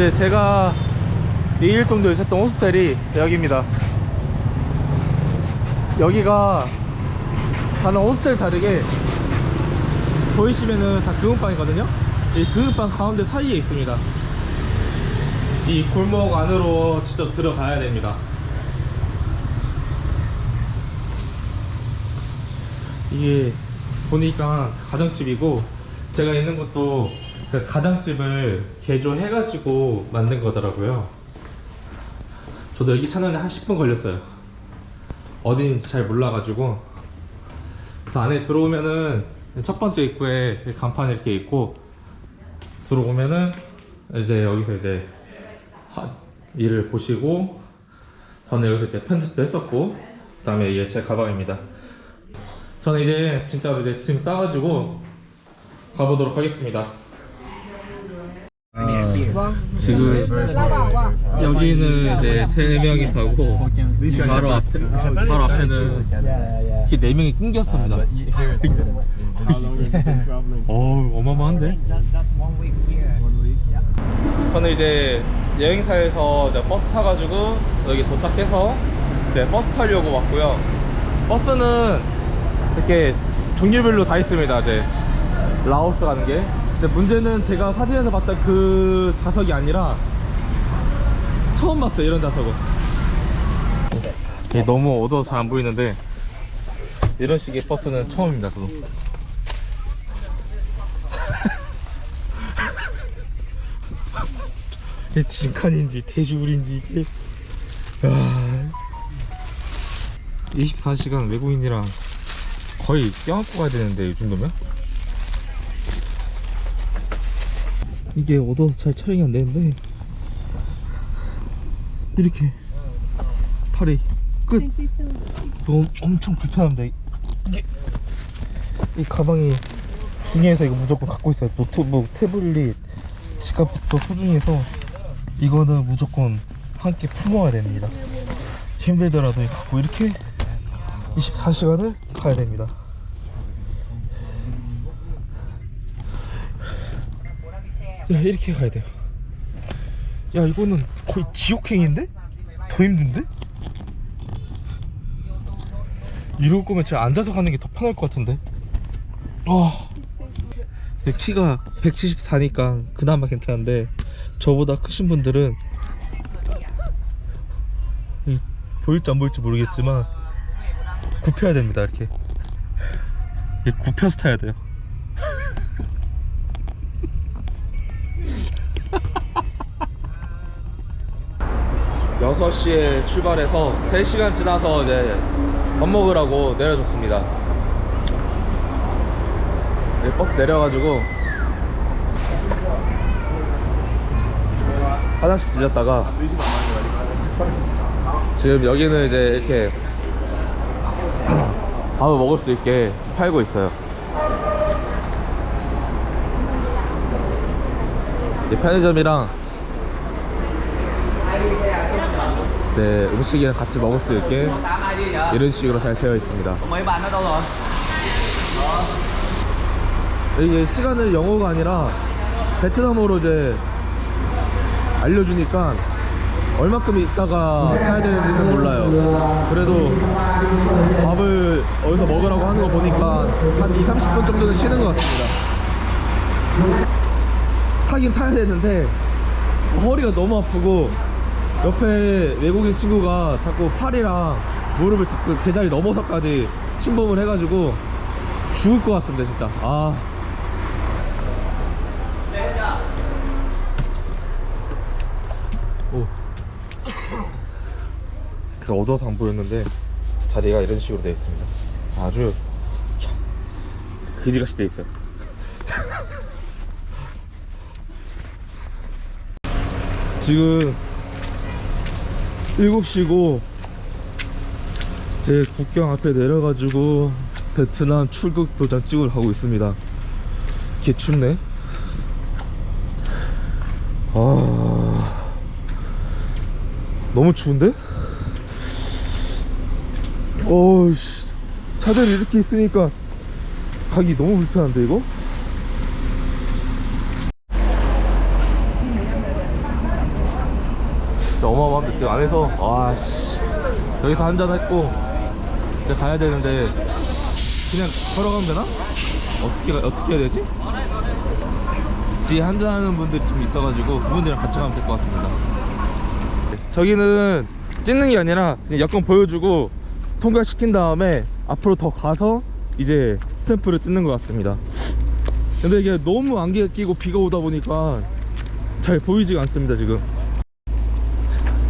이제 제가 2일 정도 있었던 호스텔이 여기입니다. 여기가 다른 호스텔 다르게 보이시면은 다 금은방이거든요. 이 금은방 가운데 사이에 있습니다. 이 골목 안으로 직접 들어가야 됩니다. 이게 보니까 가정집이고 제가 있는 곳도 그 가정집을 개조해가지고 만든 거더라고요. 저도 여기 찾는데 한 10분 걸렸어요. 어딘지 잘 몰라가지고 그래서 안에 들어오면은 첫 번째 입구에 간판이 이렇게 있고 들어오면은 이제 여기서 이제 하- 일을 보시고 저는 여기서 이제 편집도 했었고 그 다음에 이게 제 가방입니다. 저는 이제 진짜로 이제 짐 싸가지고 가보도록 하겠습니다. 지금 여기는 이제 세 명이 타고 바로 앞에 바로 앞에는 이렇게 네 명이 끊겼습니다. 어 어마어마한데? 저는 이제 여행사에서 이제 버스 타가지고 여기 도착해서 이제 버스 타려고 왔고요. 버스는 이렇게 종류별로 다 있습니다. 이제 라오스 가는 게. 근데 문제는 제가 사진에서 봤던 그 좌석이 아니라 처음 봤어요. 이런 좌석은. 이게 너무 어두워서 잘 안 보이는데 이런 식의 버스는 처음입니다. 저도. 이게 진칸인지 대주울인지 이게 아... 24시간 외국인이랑 거의 껴안고 가야 되는데 이 정도면? 이게 어두워서 잘 촬영이 안 되는데. 이렇게. 팔이 끝. 너무 엄청 불편합니다. 이게. 이 가방이 중요해서 이거 무조건 갖고 있어요. 노트북, 태블릿, 지갑부터 소중해서 이거는 무조건 함께 품어야 됩니다. 힘들더라도 갖고 이렇게 24시간을 가야 됩니다 야 이렇게 가야 돼요. 야 이거는 거의 지옥행인데? 더 힘든데? 이럴 거면 제가 앉아서 가는 게 더 편할 것 같은데? 와. 근데 키가 174니까 그나마 괜찮은데 저보다 크신 분들은 이, 보일지 안 보일지 모르겠지만 굽혀야 됩니다 이렇게. 이게 굽혀서 타야 돼요 6시에 출발해서 3시간 지나서 이제 밥 먹으라고 내려줬습니다. 네, 버스 내려가지고 화장실 들렸다가 지금 여기는 이제 이렇게 밥을 먹을 수 있게 팔고 있어요. 이 편의점이랑 이제 음식이랑 같이 먹을 수 있게 이런 식으로 잘 되어 있습니다. đâu rồi 이게 시간을 영어가 아니라 베트남어로 이제 알려주니까 얼마큼 있다가 타야 되는지는 몰라요. 그래도 밥을 어디서 먹으라고 하는 거 보니까 한 2, 30분 정도는 쉬는 것 같습니다. 타긴 타야 되는데 허리가 너무 아프고 옆에 외국인 친구가 자꾸 팔이랑 무릎을 자꾸 제자리 넘어서까지 침범을 해가지고 죽을 것 같습니다 진짜. 아. 오. 그래서 어두워서 안 보였는데 자리가 이런 식으로 되어 있습니다. 아주 참 그지같이 되어 있어요. 지금 7시고 제 국경 앞에 내려가지고 베트남 출국 도장 찍으러 가고 있습니다 개 춥네 아 너무 추운데? 어이씨 차들이 이렇게 있으니까 가기 너무 불편한데 이거? 진짜 지금 안에서 와씨 여기서 한잔 했고 이제 가야 되는데 그냥 걸어가면 되나? 어떻게 가- 어떻게 해야 되지? 뒤에 한잔 하는 분들이 좀 있어가지고 그분들이랑 같이 가면 될 것 같습니다. 저기는 찍는 게 아니라 그냥 여권 보여주고 통과시킨 다음에 앞으로 더 가서 이제 스탬프를 뜯는 것 같습니다. 근데 이게 너무 안개가 끼고 비가 오다 보니까 잘 보이지가 않습니다 지금.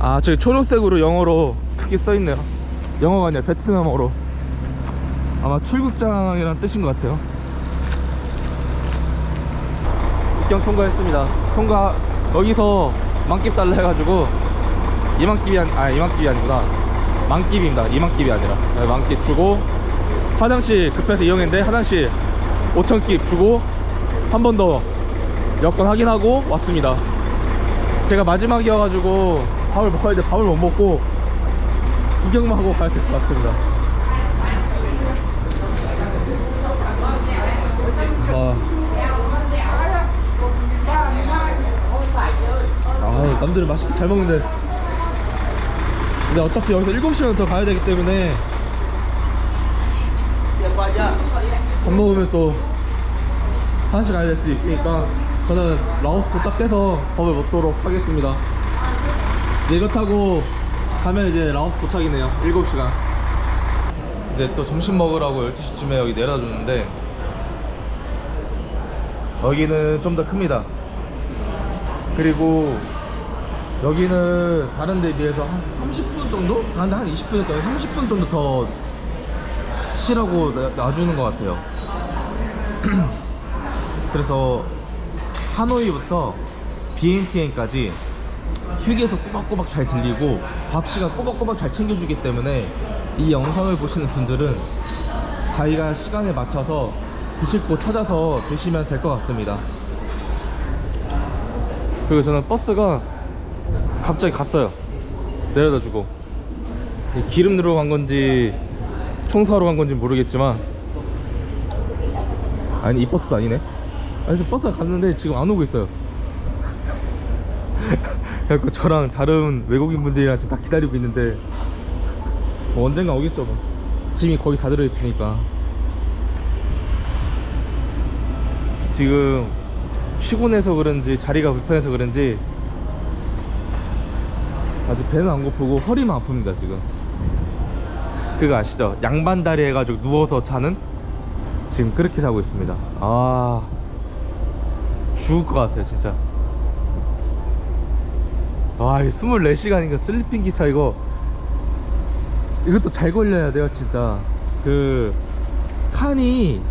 아 저기 초록색으로 영어로 크게 써있네요. 영어가 아니라 베트남어로. 아마 출국장이란 뜻인 것 같아요. 입경 통과했습니다. 통과 여기서 만깁 달라 해가지고 이만깁이 아니 아 이만깁이 아니구나 만깁입니다. 이만깁이 아니라 네, 만깁 주고 화장실 급해서 이용했는데 화장실 5천깁 주고 한 번 더 여권 확인하고 왔습니다. 제가 마지막이어가지고 밥을 먹어야 돼 밥을 못 먹고 구경만 하고 가야 될 것 같습니다. 아. 아, 남들은 맛있게 잘 먹는데. 근데 어차피 여기서 7시간 더 가야 되기 때문에 밥 먹으면 또 화장실 가야 될 수도 있으니까 저는 라오스 도착해서 밥을 먹도록 하겠습니다. 이제 이거 타고 가면 이제 라오스 도착이네요. 7시간. 이제 또 점심 먹으라고 12시쯤에 여기 내려다 줬는데 여기는 좀 더 큽니다. 그리고 여기는 다른 데 비해서 한 30분 정도? 다른 데한 20분일까? 30분 정도 더 쉬라고 놔- 놔주는 것 같아요. 그래서 하노이부터 비엔티엔까지 휴게소 꼬박꼬박 잘 들리고 밥 시간 꼬박꼬박 잘 챙겨주기 때문에 이 영상을 보시는 분들은 자기가 시간에 맞춰서 드실 곳 찾아서 드시면 될 것 같습니다. 그리고 저는 버스가 갑자기 갔어요. 내려다 주고. 이 기름 넣으러 간 건지 청소하러 간 건지 모르겠지만 아니 이 버스도 아니네. 그래서 버스가 갔는데 지금 안 오고 있어요. 그래갖고 저랑 다른 외국인 분들이랑 지금 다 기다리고 있는데 뭐 언젠가 오겠죠 뭐. 짐이 거의 다 들어있으니까. 지금 피곤해서 그런지 자리가 불편해서 그런지 아직 배는 안 고프고 허리만 아픕니다 지금. 그거 아시죠? 양반다리 해가지고 누워서 자는? 지금 그렇게 자고 있습니다. 아 죽을 것 같아요 진짜 와, 이 24시간인가 슬리핑 기차 이거 이것도 잘 걸려야 돼요, 진짜. 그 칸이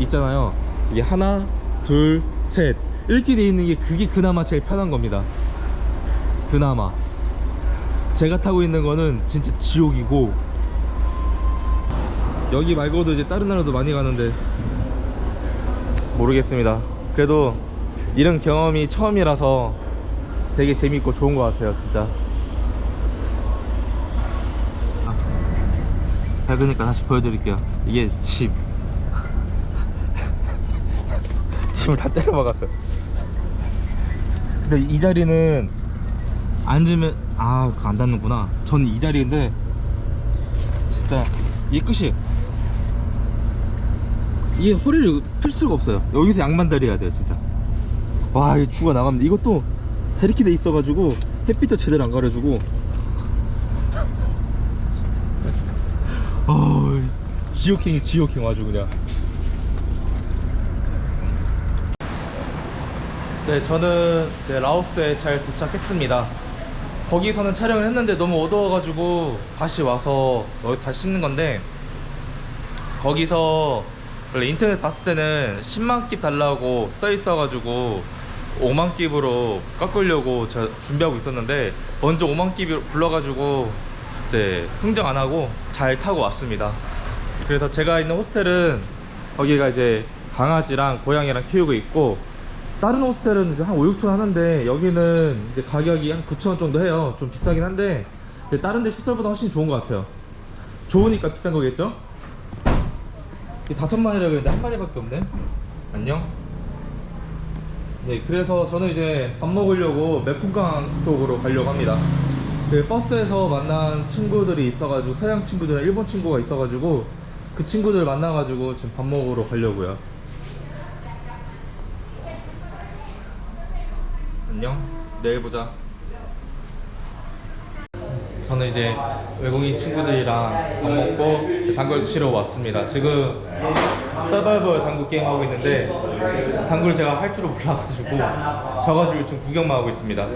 있잖아요. 이게 하나, 둘, 셋 이렇게 돼 있는 게 그게 그나마 제일 편한 겁니다. 그나마 제가 타고 있는 거는 진짜 지옥이고 여기 말고도 이제 다른 나라도 많이 가는데 모르겠습니다. 그래도 이런 경험이 처음이라서 되게 재밌고 좋은 것 같아요, 진짜. 아, 밝으니까 다시 보여드릴게요. 이게 집. 집을 다 때려 박았어요. 근데 이 자리는 앉으면 아, 그거 안 닿는구나. 전이 자리인데 진짜 이게 끝이에요. 이게 허리를 필 수가 없어요. 여기서 양반다리 해야 돼요, 진짜. 와, 이 주가 나갑니다. 이것도 다 이렇게 돼 있어가지고 햇빛도 제대로 안 가려주고. 어, 지옥행이 지옥행 아주 그냥. 네, 저는 이제 라오스에 잘 도착했습니다. 거기서는 촬영을 했는데 너무 어두워가지고 다시 와서 여기 다시 찍는 건데 거기서 원래 인터넷 봤을 때는 10만 깁 달라고 써 있어가지고 5만 깁으로 깎으려고 제가 준비하고 있었는데 먼저 5만 깁 불러가지고 이제 흥정 안 하고 잘 타고 왔습니다. 그래서 제가 있는 호스텔은 거기가 이제 강아지랑 고양이랑 키우고 있고 다른 호스텔은 이제 한 5, 6천 하는데 여기는 이제 가격이 한 9천 원 정도 해요. 좀 비싸긴 한데 다른 데 시설보다 훨씬 좋은 것 같아요. 좋으니까 비싼 거겠죠? 이 다섯 마리라고 했는데 한 마리밖에 없네. 안녕. 네, 그래서 저는 이제 밥 먹으려고 매풍강 쪽으로 가려고 합니다. 그 버스에서 만난 친구들이 있어가지고 서양 친구들이랑 일본 친구가 있어가지고 그 친구들 만나가지고 지금 밥 먹으러 가려고요. 안녕. 내일 보자. 저는 이제 외국인 친구들이랑 밥 먹고 당구를 치러 왔습니다. 지금 서바이벌 당구 게임 하고 있는데 당구를 제가 할 줄을 몰라가지고 져가지고 지금 구경만 하고 있습니다.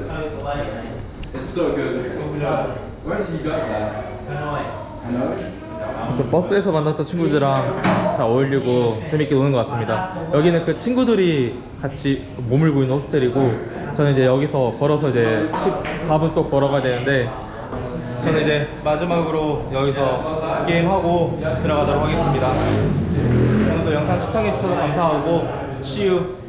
그 버스에서 만났던 친구들이랑 잘 어울리고 재밌게 노는 것 같습니다. 여기는 그 친구들이 같이 머물고 있는 호스텔이고 저는 이제 여기서 걸어서 이제 14분 또 걸어가야 되는데 저는 이제 마지막으로 여기서 게임하고 들어가도록 하겠습니다. 영상 시청해 주셔서 감사하고 you